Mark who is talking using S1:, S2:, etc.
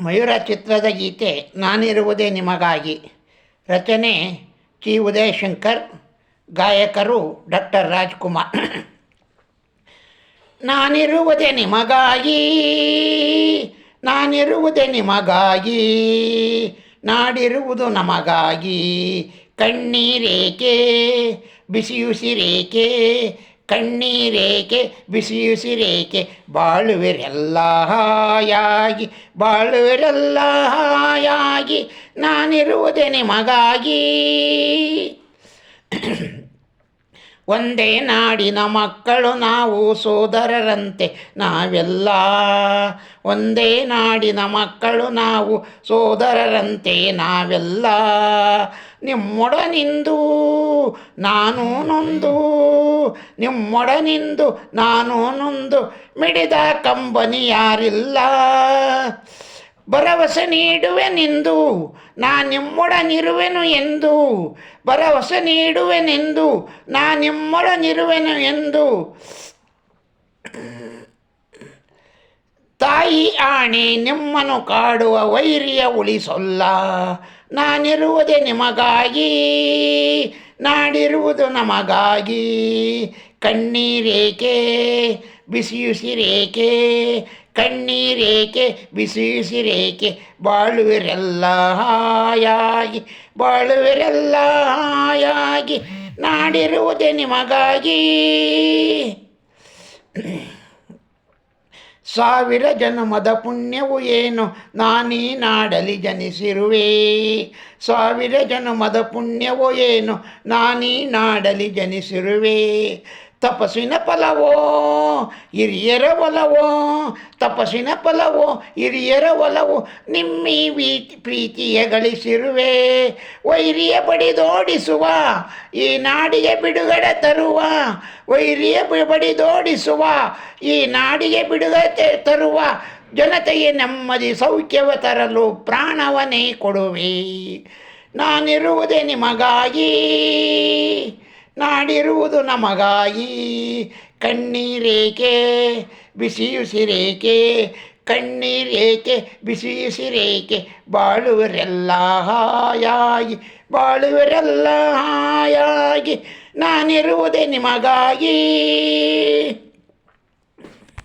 S1: ಮಯೂರ ಚಿತ್ರದ ಗೀತೆ ನಾನಿರುವುದೇ ನಿಮಗಾಗಿ. ರಚನೆ ಚಿ ಉದಯಶಂಕರ್, ಗಾಯಕರು ಡಾಕ್ಟರ್ ರಾಜ್ಕುಮಾರ್. ನಾನಿರುವುದೇ ನಿಮಗಾಗಿ ನಾನಿರುವುದೇ ನಿಮಗಾಗಿ, ನಾಡಿರುವುದು ನಮಗಾಗಿ. ಕಣ್ಣೀರೇಕೆ, ಬಿಸಿಯುಸಿರೇಕೆ ಕಣ್ಣೀರೇಕೆ ಬಿಸಿಯುಸಿರೇಕೆ ಬಾಳುವಿರೆಲ್ಲ ಹಾಯಾಗಿ ಬಾಳುವಿರೆಲ್ಲ ಹಾಯಾಗಿ ನಾನಿರುವುದೇ ನಿಮಗಾಗಿ. ಒಂದೇ ನಾಡಿನ ಮಕ್ಕಳು ನಾವು ಸೋದರರಂತೆ ನಾವೆಲ್ಲ. ಒಂದೇ ನಾಡಿನ ಮಕ್ಕಳು ನಾವು ಸೋದರರಂತೆ ನಾವೆಲ್ಲ. ನಿಮ್ಮೊಡನಿಂದು ನಾನು ನೊಂದು. ನಿಮ್ಮೊಡನಿಂದು ನಾನು ನೊಂದು. ಮಿಡಿದ ಕಂಬನಿ ಯಾರಿಲ್ಲ ಭರವಸೆ ನೀಡುವೆನೆಂದು, ನಾ ನಿಮ್ಮೊಡನಿರುವೆನು ಎಂದು. ಭರವಸೆ ನೀಡುವೆನೆಂದು, ನಾ ನಿಮ್ಮೊಡನಿರುವೆನು ಎಂದು. ತಾಯಿ ಆಣೆ ನಿಮ್ಮನ್ನು ಕಾಡುವ ವೈರಿಯ ಉಳಿಸೊಲ್ಲ ನಾನಿರುವುದೇ ನಿಮಗಾಗಿ, ನಾಡಿರುವುದು ನಮಗಾಗಿ. ಕಣ್ಣೀರೇಕೆ, ಬಿಸಿಯುಸಿರೇಕೆ ಕಣ್ಣೀರೇಕೆ, ಬಿಸಿಸಿರೇಕೆ, ಬಾಳುವಿರೆಲ್ಲ ಹಾಯಾಗಿ ಬಾಳುವಿರೆಲ್ಲ ಹಾಯಾಗಿ ನಾಡಿರುವುದೇ ನಿಮಗಾಗಿ. ಸಾವಿರ ಜನ್ಮದ ಪುಣ್ಯವು ಏನು? ನಾನೀ ನಾಡಲಿ ಜನಿಸಿರುವೆ. ಸಾವಿರ ಜನ್ಮದ ಪುಣ್ಯವು ಏನು? ನಾನೀ ನಾಡಲಿ ಜನಿಸಿರುವೆ. ತಪಸ್ಸಿನ ಫಲವೋ ಹಿರಿಯರ ಒಲವೋ ತಪಸ್ಸಿನ ಫಲವೋ ಹಿರಿಯರ ಒಲವು ನಿಮ್ಮಿ ವೀತಿ ಪ್ರೀತಿಯ ಗಳಿಸಿರುವೆ. ವೈರಿಯ ಬಡಿದೋಡಿಸುವ ಈ ನಾಡಿಗೆ ಬಿಡುಗಡೆ ತರುವ. ವೈರಿಯ ಬಡಿದೋಡಿಸುವ ಈ ನಾಡಿಗೆ ಬಿಡುಗಡೆ ತರುವ. ಜನತೆಗೆ ನೆಮ್ಮದಿ, ಸೌಖ್ಯವ ತರಲು ಪ್ರಾಣವನೇ ಕೊಡುವೆ. ನಾನಿರುವುದೇ ನಿಮಗಾಗಿ. ನಾಡಿರುವುದು ನಮಗಾಗಿ. ಕಣ್ಣೀರೇಕೆ ಬಿಸಿಯುಸಿರೇಕೆ ಕಣ್ಣೀರೇಕೆ ಬಿಸಿಯುಸಿರೇಕೆ ಬಾಳುವರೆಲ್ಲ ಹಾಯಾಗಿ ಬಾಳುವರೆಲ್ಲ ಹಾಯಾಗಿ ನಾನಿರುವುದೇ ನಿಮಗಾಗಿ.